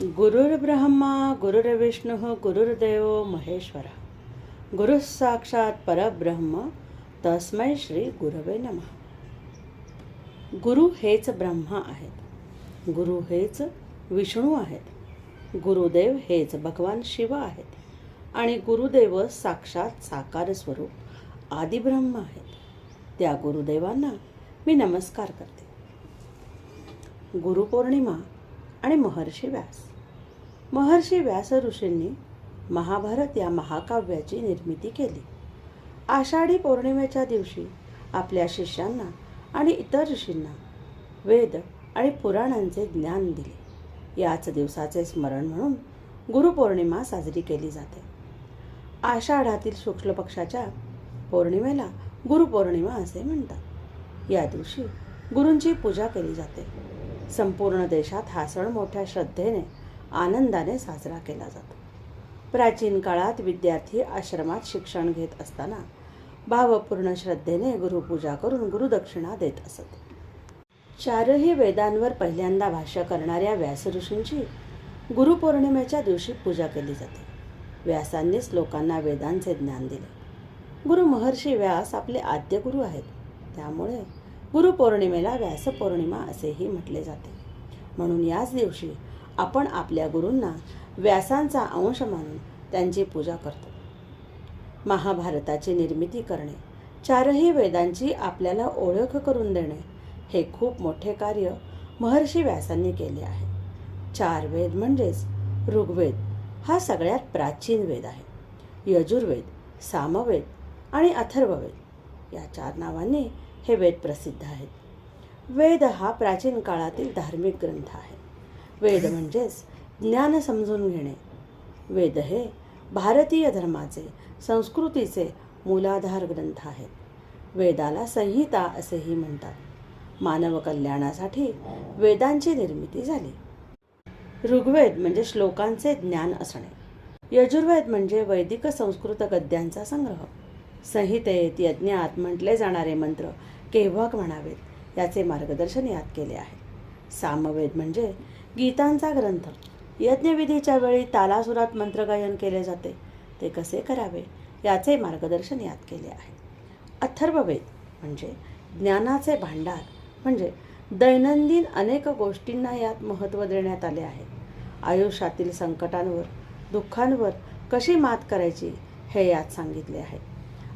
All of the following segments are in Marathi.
गुरुर्ब्रह्मा गुरुर्विष्णू गुरुर्देव महेश्वरा। गुरु साक्षात परब्रह्म तस्मै श्री गुरवे नमः। गुरु हेच ब्रह्मा आहेत। गुरु हेच विष्णू आहेत। गुरुदेव हेच भगवान शिव आहेत। आणि गुरुदेव साक्षात साकार स्वरूप आदिब्रह्म आहेत। त्या गुरुदेवांना मी नमस्कार करते। गुरुपौर्णिमा आणि महर्षी व्यास. महर्षी व्यास ऋषींनी महाभारत या महाकाव्याची निर्मिती केली. आषाढी पौर्णिमेच्या दिवशी आपल्या शिष्यांना आणि इतर ऋषींना वेद आणि पुराणांचे ज्ञान दिले. याच दिवसाचे स्मरण म्हणून गुरुपौर्णिमा साजरी केली जाते. आषाढातील शुक्ल पक्षाच्या पौर्णिमेला गुरुपौर्णिमा असे म्हणतात. या दिवशी गुरूंची पूजा केली जाते. संपूर्ण देशात हा सण मोठ्या श्रद्धेने आनंदाने साजरा केला जातो. प्राचीन काळात विद्यार्थी आश्रमात शिक्षण घेत असताना भावपूर्ण श्रद्धेने गुरुपूजा करून गुरुदक्षिणा देत असत. चारही वेदांवर पहिल्यांदा भाष्य करणाऱ्या व्यास ऋषींची गुरुपौर्णिमेच्या दिवशी पूजा केली जाते. व्यासांनीच लोकांना वेदांचे ज्ञान दिले. गुरु महर्षी व्यास आपले आद्य गुरु आहेत. त्यामुळे गुरुपौर्णिमेला व्यासपौर्णिमा असेही म्हटले जाते. म्हणून याच दिवशी आपण आपल्या गुरूंना व्यासांचा अंश मानून त्यांची पूजा करतो. महाभारताची निर्मिती करणे चारही वेदांची आपल्याला ओळख करून देणे हे खूप मोठे कार्य महर्षी व्यासांनी केले आहे. चार वेद म्हणजेच ऋग्वेद हा सगळ्यात प्राचीन वेद आहे. यजुर्वेद सामवेद आणि अथर्ववेद या चार नावांनी हे वेद प्रसिद्ध आहेत. वेद हा प्राचीन काळातील धार्मिक ग्रंथ आहे. वेद म्हणजेच ज्ञान समजून घेणे. वेद हे भारतीय धर्माचे संस्कृतीचे मूलाधार ग्रंथ आहेत. वेदाला संहिता असेही म्हणतात. मानव कल्याणासाठी वेदांची निर्मिती झाली. ऋग्वेद म्हणजे श्लोकांचे ज्ञान असणे. यजुर्वेद म्हणजे वैदिक संस्कृत गद्यांचा संग्रह. संहितेत यज्ञात म्हटले जाणारे मंत्र केव्हा म्हणावेत याचे मार्गदर्शन यात केले आहे. सामवेद म्हणजे गीतांचा ग्रंथ. यज्ञविधीच्या वेळी तालासुरात मंत्रगायन केले जाते. ते कसे करावे याचे मार्गदर्शन यात केले आहे. अथर्ववेद म्हणजे ज्ञानाचे भांडार म्हणजे दैनंदिन अनेक गोष्टींना यात महत्त्व देण्यात आले आहे. आयुष्यातील संकटांवर दुःखांवर कशी मात करायची हे यात सांगितले आहे.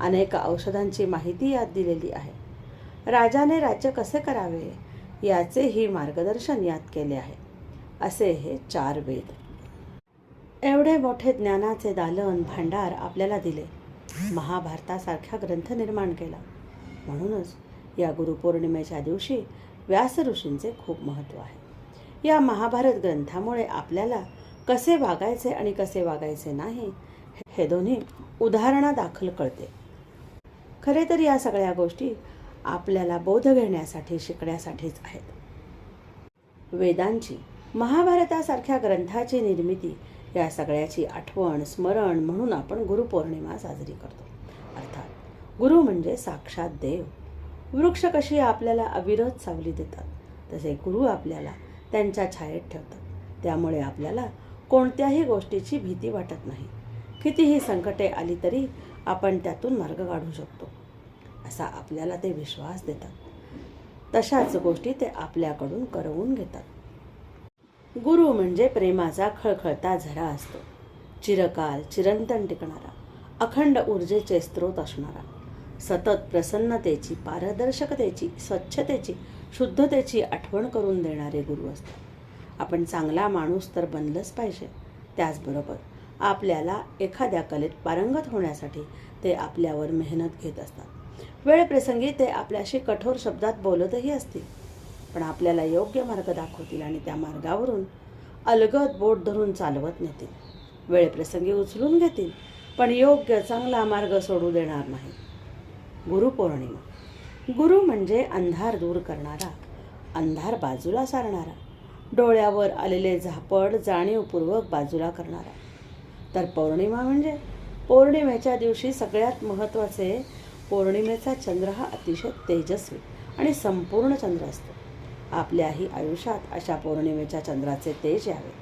अनेक औषधांची माहिती यात दिलेली आहे. राजाने राज्य कसे करावे याचेही मार्गदर्शन यात केले आहे. असे हे चार वेद. एवढे मोठे ज्ञानाचे दालन भांडार आपल्याला दिले. महाभारतासारखा ग्रंथ निर्माण केला. म्हणूनच या गुरुपौर्णिमेच्या दिवशी व्यास ऋषींचे खूप महत्त्व आहे. या महाभारत ग्रंथामुळे आपल्याला कसे वागायचे आणि कसे वागायचे नाही हे दोन्ही उदाहरणादाखल कळते. खरे तर या सगळ्या गोष्टी आपल्याला बोध घेण्यासाठी शिकण्यासाठीच आहेत. वेदांची महाभारतासारख्या ग्रंथाची निर्मिती या सगळ्याची आठवण स्मरण म्हणून आपण गुरुपौर्णिमा साजरी करतो. अर्थात गुरु म्हणजे साक्षात देव. वृक्ष कशी आपल्याला अविरत सावली देतात तसे गुरु आपल्याला त्यांच्या छायेत ठेवतात. त्यामुळे आपल्याला कोणत्याही गोष्टीची भीती वाटत नाही. कितीही संकटे आली तरी आपण त्यातून मार्ग काढू शकतो. असा आपल्याला ते विश्वास देतात. तशाच गोष्टी ते आपल्याकडून करवून घेतात. गुरु म्हणजे प्रेमाचा खळखळता झरा असतो. चिरकाल चिरंतन टिकणारा अखंड ऊर्जेचे स्रोत असणारा सतत प्रसन्नतेची पारदर्शकतेची स्वच्छतेची शुद्धतेची आठवण करून देणारे गुरु असतात. आपण चांगला माणूस तर बनलंच पाहिजे. त्याचबरोबर आपल्याला एखाद्या कलेत पारंगत होण्यासाठी ते आपल्यावर मेहनत घेत असतात. वेळप्रसंगी ते आपल्याशी कठोर शब्दात बोलतही असतील. पण आपल्याला योग्य मार्ग दाखवतील आणि त्या मार्गावरून अलगद बोट धरून चालवत नेतील. वेळप्रसंगी उचलून घेतील पण योग्य चांगला मार्ग सोडू देणार नाही. गुरुपौर्णिमा. गुरु म्हणजे अंधार दूर करणारा अंधार बाजूला सारणारा डोळ्यावर आलेले झापड जाणीवपूर्वक बाजूला करणारा. तर पौर्णिमा म्हणजे पौर्णिमेच्या दिवशी सगळ्यात महत्त्वाचे पौर्णिमेचा चंद्र हा अतिशय तेजस्वी आणि संपूर्ण चंद्र असतो. आपल्याही आयुष्यात अशा पौर्णिमेच्या चंद्राचे तेज यावे.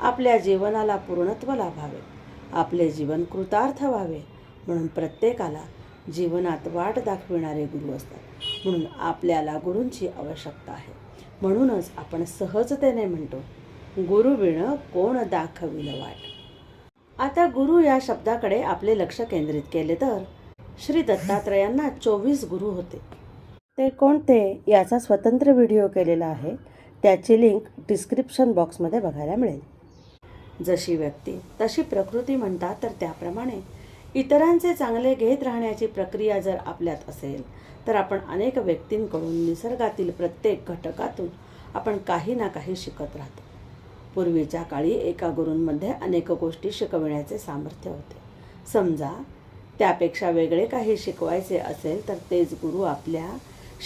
आपल्या जीवनाला पूर्णत्व लाभावे. आपले जीवन कृतार्थ व्हावे. म्हणून प्रत्येकाला जीवनात वाट दाखविणारे गुरु असतात. म्हणून आपल्याला गुरूंची आवश्यकता आहे. म्हणूनच आपण सहजतेने म्हणतो गुरु विण कोण दाखविल वाट? आता गुरु या शब्दाकडे आपले लक्ष केंद्रित केले तर श्री दत्तात्रयांना चोवीस गुरु होते. ते कोणते याचा स्वतंत्र व्हिडिओ केलेला आहे. त्याची लिंक डिस्क्रिप्शन बॉक्समध्ये बघायला मिळेल. जशी व्यक्ती तशी प्रकृती म्हणतात तर त्याप्रमाणे इतरांचे चांगले घेत राहण्याची प्रक्रिया जर आपल्यात असेल तर आपण अनेक व्यक्तींकडून निसर्गातील प्रत्येक घटकातून आपण काही ना काही शिकत राहतो. पूर्वीच्या काळी एका गुरूंमध्ये अनेक गोष्टी शिकविण्याचे सामर्थ्य होते. समजा त्यापेक्षा वेगळे काही शिकवायचे असेल तर तेच गुरु आपल्या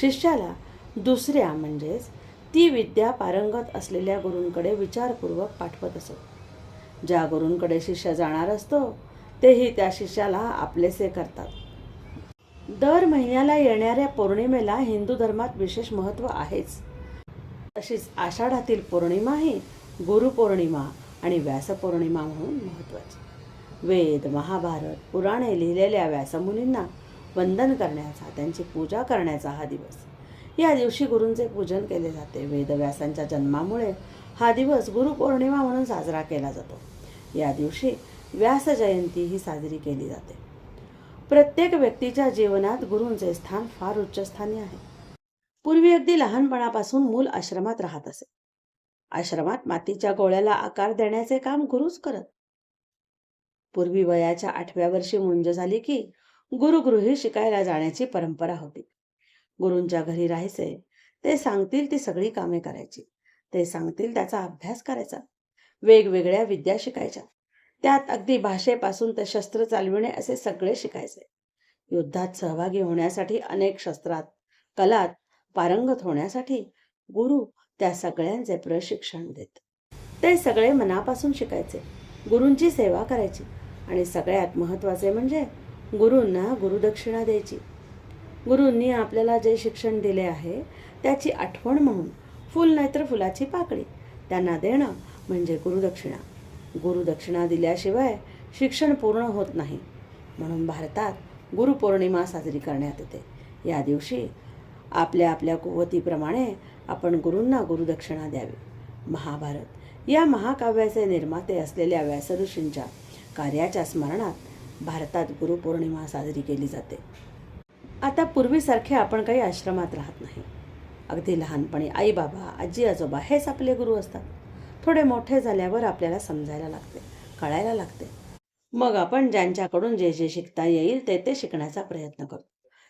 शिष्याला. दुसऱ्या म्हणजेच ती विद्या पारंगत असलेल्या गुरूंकडे विचारपूर्वक पाठवत असत ज्या गुरूंकडे शिष्य जाणार असतो तेही त्या शिष्याला आपलेसे करतात. दर महिन्याला येणाऱ्या पौर्णिमेला हिंदू धर्मात विशेष महत्त्व आहेच. तशीच आषाढातील पौर्णिमाही गुरुपौर्णिमा आणि व्यासपौर्णिमा म्हणून महत्त्वाची. वेद महाभारत पुराणे लिहिलेल्या व्यासमुनींना वंदन करण्याचा त्यांची पूजा करण्याचा हा दिवस. या दिवशी गुरूंचे पूजन केले जाते. वेदव्यासांच्या जन्मामुळे हा दिवस गुरुपौर्णिमा म्हणून साजरा केला जातो. या दिवशी व्यास जयंती ही साजरी केली जाते. प्रत्येक व्यक्तीच्या जीवनात गुरूंचे स्थान फार उच्चस्थानी आहे. पूर्वी अगदी लहानपणापासून मूल आश्रमात राहत असे. आश्रमात मातीच्या गोळ्याला आकार देण्याचे काम गुरुच करत. पूर्वी वयाच्या आठव्या वर्षी मुंज झाली की गुरुगृही शिकायला जाण्याची परंपरा होती. गुरूंच्या घरी राहायचे ते सांगतील ती सगळी कामे करायची ते सांगतील त्याचा अभ्यास करायचा वेगवेगळ्या विद्या शिकायच्या त्यात अगदी भाषेपासून ते शस्त्र चालविणे असे सगळे शिकायचे. युद्धात सहभागी होण्यासाठी अनेक शस्त्रात कलात पारंगत होण्यासाठी गुरु त्या सगळ्यांचे प्रशिक्षण देत. ते सगळे मनापासून शिकायचे गुरूंची सेवा करायची आणि सगळ्यात महत्त्वाचे म्हणजे गुरूंना गुरुदक्षिणा द्यायची. गुरूंनी आपल्याला जे शिक्षण दिले आहे त्याची आठवण म्हणून फुल नाहीतर फुलाची पाकळी त्यांना देणं म्हणजे गुरुदक्षिणा. गुरुदक्षिणा दिल्याशिवाय शिक्षण पूर्ण होत नाही. म्हणून भारतात गुरुपौर्णिमा साजरी करण्यात येते. या दिवशी आपल्या आपल्या कुवतीप्रमाणे आपण गुरूंना गुरुदक्षिणा द्यावी. महाभारत या महाकाव्याचे निर्माते असलेल्या व्यासऋषींच्या कार्याच्या स्मरणात भारतात गुरुपौर्णिमा साजरी केली जाते. आता पूर्वीसारखे आपण काही आश्रमात राहत नाही. अगदी लहानपणी आई बाबा आजी आजोबा हेच आपले गुरु असतात. थोडे मोठे झाल्यावर आपल्याला समजायला लागते कळायला लागते. मग आपण ज्यांच्याकडून जे जे शिकता येईल ते ते शिकण्याचा प्रयत्न करतो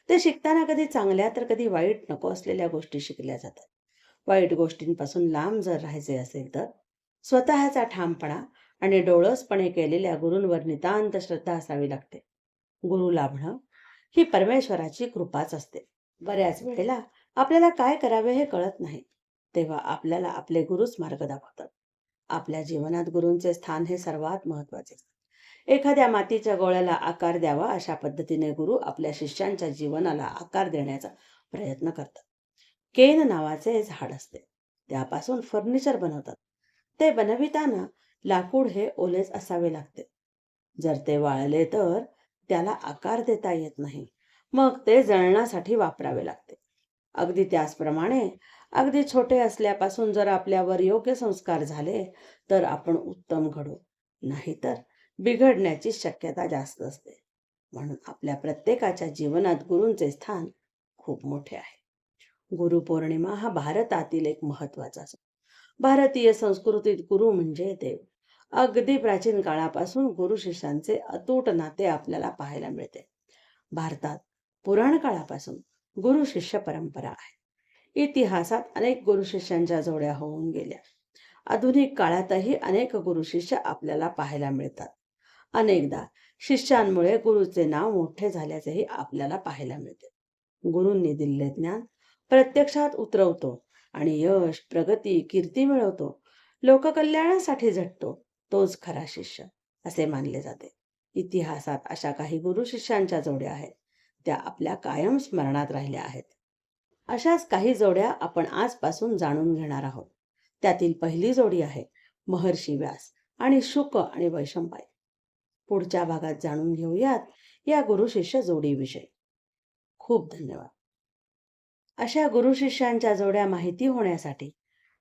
ते शिकताना कधी चांगल्या तर कधी वाईट नको असलेल्या गोष्टी शिकल्या जातात. वाईट गोष्टींपासून लांब जर राहायचे असेल तर स्वतःचा ठामपणा आणि डोळसपणे केलेल्या गुरूंवर नितांत श्रद्धा असावी लागते. गुरु लाभणं ही परमेश्वराची कृपाच असते. बऱ्याच वेळेला आपल्याला काय करावे हे कळत नाही तेव्हा आपल्याला आपले गुरुच मार्ग दाखवतात. आपल्या जीवनात गुरूंचे स्थान हे सर्वात महत्त्वाचे एखाद्या मातीच्या गोळ्याला आकार द्यावा अशा पद्धतीने गुरु आपल्या शिष्यांच्या जीवनाला आकार देण्याचा प्रयत्न करतात. केन नावाचे झाड असते. त्यापासून फर्निचर बनवतात. ते बनविताना लाकूड हे ओलेच असावे लागते. जर ते वाळले तर त्याला आकार देता येत नाही. मग ते जळण्यासाठी वापरावे लागते. अगदी त्याचप्रमाणे अगदी छोटे असल्यापासून जर आपल्यावर योग्य संस्कार झाले तर आपण उत्तम घडू. नाहीतर बिघडण्याची शक्यता जास्त असते. म्हणून आपल्या प्रत्येकाच्या जीवनात गुरूंचे स्थान खूप मोठे आहे. गुरुपौर्णिमा हा भारतातील एक महत्त्वाचा सण. भारतीय संस्कृतीत गुरु म्हणजे देव. अगदी प्राचीन काळापासून गुरु शिष्यांचे अतूट नाते आपल्याला पाहायला मिळते. भारतात पुराण काळापासून गुरु शिष्य परंपरा आहे. इतिहासात अनेक गुरु शिष्यांच्या जोड्या होऊन गेल्या. आधुनिक काळातही अनेक गुरु शिष्य आपल्याला पाहायला मिळतात. अनेकदा शिष्यांमुळे गुरुचे नाव मोठे झाल्याचेही आपल्याला पाहायला मिळते. गुरूंनी दिलेले ज्ञान प्रत्यक्षात उतरवतो आणि यश प्रगती कीर्ती मिळवतो. लोककल्याणासाठी झटतो तोच खरा शिष्य असे मानले जाते. इतिहासात अशा काही गुरु शिष्यांच्या जोड्या आहेत. त्या आपल्या कायम स्मरणात राहिल्या आहेत. अशाच काही जोड्या आपण आजपासून जाणून घेणार आहोत. त्यातील पहिली जोडी आहे महर्षी व्यास आणि शुक आणि वैशंपाय पुढच्या भागात जाणून घेऊयात या गुरु शिष्य जोडीविषयी. खूप धन्यवाद. अशा गुरु शिष्यांच्या जोड्या माहिती होण्यासाठी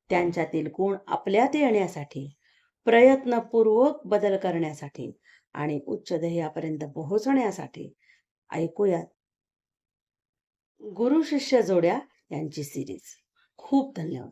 त्यांच्यातील गुण आपल्यात येण्यासाठी प्रयत्नपूर्वक बदल करण्यासाठी आणि उच्च ध्येयापर्यंत पोहोचण्यासाठी ऐकूयात गुरु शिष्य जोड्या यांची सिरीज खूप धन्यवाद.